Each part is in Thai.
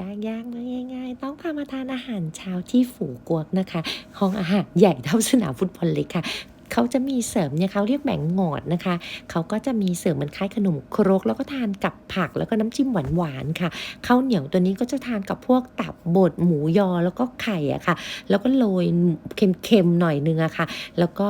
ยากยากๆมาง่ายๆ ต้องพามาทานอาหารเช้าที่ฝูกวกนะคะ ห้องอาหารใหญ่เท่าสนามฟุตบอลเลยค่ะเขาจะมีเสริมเนี่ยเขาเรียกแบ่งหงอดนะคะ เขาก็จะมีเสริมเหมันคล้ายขนมครก แล้วก็ทานกับผักแล้วก็น้ำจิ้มหวานๆค่ะข้าวเหนียวตัวนี้ก็จะทานกับพวกตับบดหมูยอแล้วก็ไข่อะค่ะ แล้วก็โรยเค็มๆหน่อยนึงอะค่ะ แล้วก็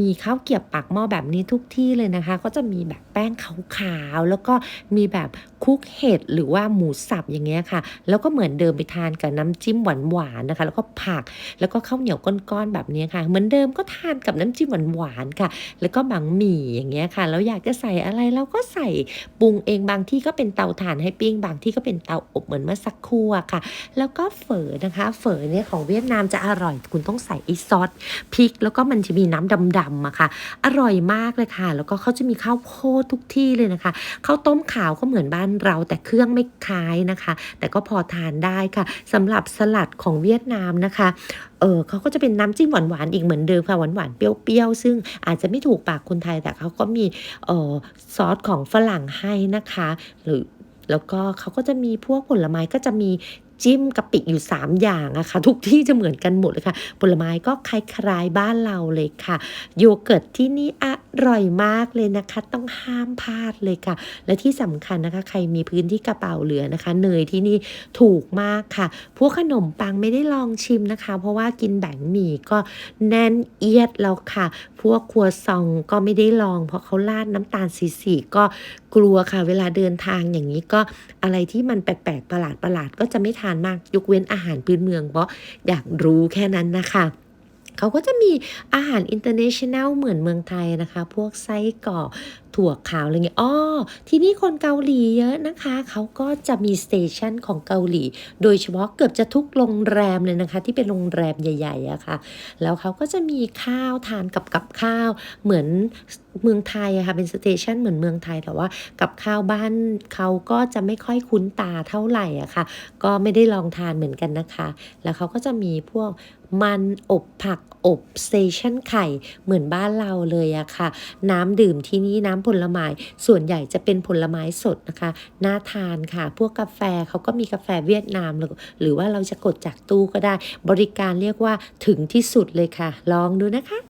มีข้าวเกรียบปากหม้อแบบนี้ทุกที่เลยนะคะ ก็จะมีแบบแป้งขาวๆแล้วก็มีแบบคุกเห็ดหรือว่าหมูสับอย่างเงี้ยค่ะ แล้วก็เหมือนเดิมไปทานกับน้ำจิ้มหวานๆนะคะ แล้วก็ผักแล้วก็ข้าวเหนียวก้อนๆแบบนี้ค่ะ เหมือนเดิมก็ทานกับน้ำจิ้มหวานๆค่ะ แล้วก็บังหมี่อย่างเงี้ยค่ะแล้วอยากจะใส่อะไรเราก็ใส่ปรุงเองบางที่ก็เป็นเตาถ่านให้ปิ้งบางที่ก็เป็นเตาอบเหมือนเมื่อสักครู่อะค่ะ แล้วก็เฝอนะคะ เฝอเนี่ยของเวียดนามจะอร่อย คุณต้องใส่ไอซอสพริก แล้วก็มันจะมีน้ำดำๆอะค่ะ อร่อยมากเลยค่ะ แล้วก็เขาจะมีข้าวโพดทุกที่เลยนะคะข้าวต้มขาวก็เหมือนบ้านเราแต่เครื่องไม่คล้ายนะคะ แต่ก็พอทานได้ค่ะสำหรับสลัดของเวียดนามนะคะเออเขาก็จะเป็นน้ำจิ้มหวานๆอีกเหมือนเดิมค่ะหวานๆเปรี้ยวๆซึ่งอาจจะไม่ถูกปากคนไทยแต่เขาก็มีเออซอสของฝรั่งให้นะคะ หรือแล้วก็เขาก็จะมีพวกผลไม้ก็จะมี จิ้มกะปิอยู่ 3 อย่างอะค่ะทุกที่จะเหมือนกันหมดเลยค่ะ ผลไม้ก็คล้ายๆบ้านเราเลยค่ะ โยเกิร์ตที่นี่อร่อยมากเลยนะคะ ต้องห้ามพลาดเลยค่ะ และที่สำคัญนะคะ ใครมีพื้นที่กระเป๋าเหลือนะคะ เนยที่นี่ถูกมากค่ะ พวกขนมปังไม่ได้ลองชิมนะคะ เพราะว่ากินแบ่งหมี่ก็แน่นเอียดแล้วค่ะ พวกครัวซองก็ไม่ได้ลอง เพราะเขาราดน้ำตาลสีๆก็กลัวค่ะ เวลาเดินทางอย่างนี้ก็อะไรที่มันแปลกๆประหลาดๆก็จะไม่ทานมาก ยกเว้นอาหารพื้นเมืองเพราะอยากรู้แค่นั้นนะคะเขาก็จะมีอาหารอินเตอร์เนชั่นแนลเหมือนเมืองไทยนะคะ พวกไส้กรอกถั่วขาวอะไรเงี้ยอ้อที่นี่คนเกาหลีเยอะนะคะ เขาก็จะมีสเตชันของเกาหลี โดยเฉพาะเกือบจะทุกโรงแรมเลยนะคะ ที่เป็นโรงแรมใหญ่ๆอะค่ะ แล้วเขาก็จะมีข้าวทานกับกับข้าว เหมือน เมืองไทยอะค่ะเป็นสเตชันเหมือนเมืองไทยแต่ว่ากับข้าวบ้านเขาก็จะไม่ค่อยคุ้นตาเท่าไหร่อะค่ะ ก็ไม่ได้ลองทานเหมือนกันนะคะ แล้วเขาก็จะมีพวกมันอบผักอบสเตชันไข่เหมือนบ้านเราเลยอะค่ะ น้ำดื่มที่นี่น้ำผลไม้ส่วนใหญ่จะเป็นผลไม้สดนะคะ น่าทานค่ะ พวกกาแฟเขาก็มีกาแฟเวียดนาม หรือหรือว่าเราจะกดจากตู้ก็ได้ บริการเรียกว่าถึงที่สุดเลยค่ะ ลองดูนะคะ